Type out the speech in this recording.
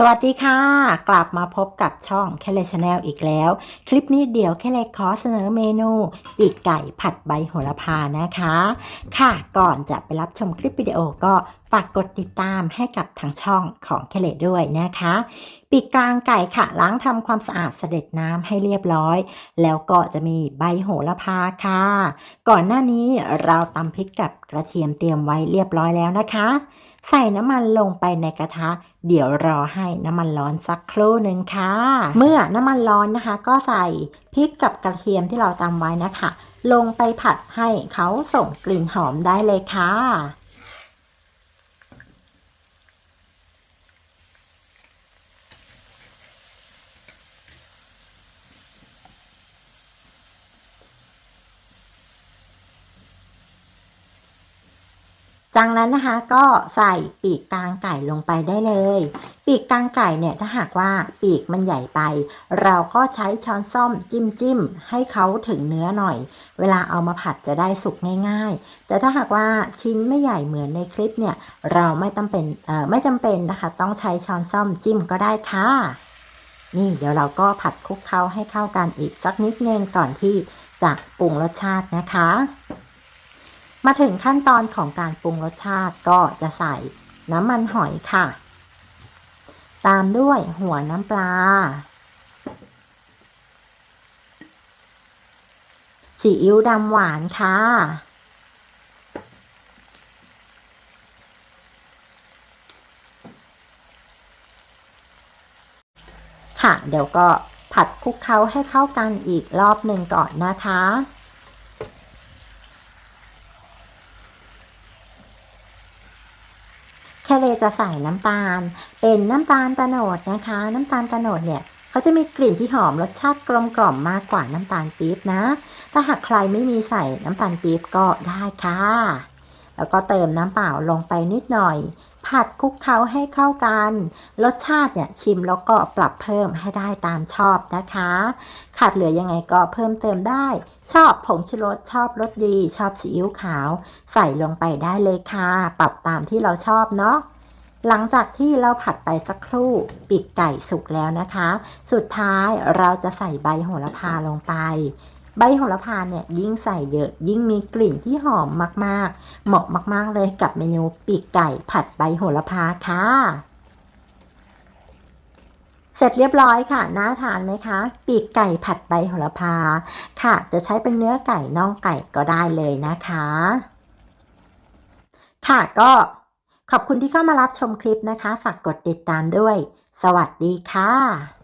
สวัสดีค่ะ กลับมาพบกับช่องแคเลชแนลอีกแล้ว คลิปนี้เดี๋ยวแคเลขอเสนอเมนูปีกไก่ผัดใบโหระพานะคะ ค่ะก่อนจะไปรับชมคลิปวิดีโอก็ฝากกดติดตามให้กับทางช่องของแคเลด้วยนะคะ ปีกกลางไก่ค่ะ ล้างทำความสะอาดเสด็จน้ำให้เรียบร้อย แล้วก็จะมีใบโหระพาค่ะ ก่อนหน้านี้เราตำพริกกับกระเทียมเตรียมไว้เรียบร้อยแล้วนะคะ ใส่น้ำมันลงไปในกระทะ เดี๋ยวรอให้น้ำมันร้อนสักครู่หนึ่งค่ะ เมื่อน้ำมันร้อนนะคะ ก็ใส่พริกกับกระเทียมที่เราตำไว้นะคะ ลงไปผัดให้เขาส่งกลิ่นหอมได้เลยค่ะ จากนั้นนะคะก็ใส่ปีกกลางไก่ลงไปได้เลย ปีกกลางไก่เนี่ยถ้าหากว่าปีกมันใหญ่ไป เราก็ใช้ช้อนส้อมจิ้มจิ้มให้เขาถึงเนื้อหน่อย เวลาเอามาผัดจะได้สุกง่าย ๆ แต่ถ้าหากว่าชิ้นไม่ใหญ่เหมือนในคลิปเนี่ยเราไม่จำเป็นไม่จำเป็นนะคะ ต้องใช้ช้อนส้อมจิ้มก็ได้ค่ะนี่เดี๋ยวเราก็ผัดคลุกเคล้าให้เข้ากันอีกสักนิดนึงก่อนที่จะปรุงรสชาตินะคะ มาถึงขั้นตอนของการปรุงรสชาติก็จะใส่น้ำมันหอยค่ะ ตามด้วยหัวน้ำปลาซีอิ๊วดำหวานค่ะ ค่ะ เดี๋ยวก็ผัดคลุกเคล้าให้เข้ากันอีกรอบหนึ่งก่อนนะคะ แคเลจะใส่น้ำตาล เป็นน้ำตาลตะโนดนะคะ น้ำตาลตะโนดเนี่ยเขาจะมีกลิ่นที่หอมรสชาติกลมกล่อมมากกว่าน้ำตาลปี๊บนะ ถ้าหากใครไม่มีใส่น้ำตาลปี๊บก็ได้ค่ะ แล้วก็เติมน้ำเปล่าลงไปนิดหน่อย ผัดคลุกเคล้าให้เข้ากัน รสชาติเนี่ยชิมแล้วก็ปรับเพิ่มให้ได้ตามชอบนะคะ ขาดเหลือยังไงก็เพิ่มเติมได้ ชอบผงชูรสชอบรสดี ชอบซีอิ๊วขาว ใส่ลงไปได้เลยค่ะ ปรับตามที่เราชอบเนาะหลังจากที่เราผัดไปสักครู่ปีกไก่สุกแล้วนะคะ สุดท้ายเราจะใส่ใบโหระพาลงไป ใบโหระพาเนี่ยยิ่งใส่เยอะ ยิ่งมีกลิ่นที่หอมมากๆ เหมาะมาก ๆ เลยกับเมนูปีกไก่ผัดใบโหระพาค่ะ เสร็จเรียบร้อยค่ะ น่าทานไหมคะ ปีกไก่ผัดใบโหระพา ค่ะ จะใช้เป็นเนื้อไก่น่องไก่ก็ได้เลยนะคะ ค่ะก็ขอบคุณที่เข้ามารับชมคลิปนะคะ ฝากกดติดตามด้วย สวัสดีค่ะ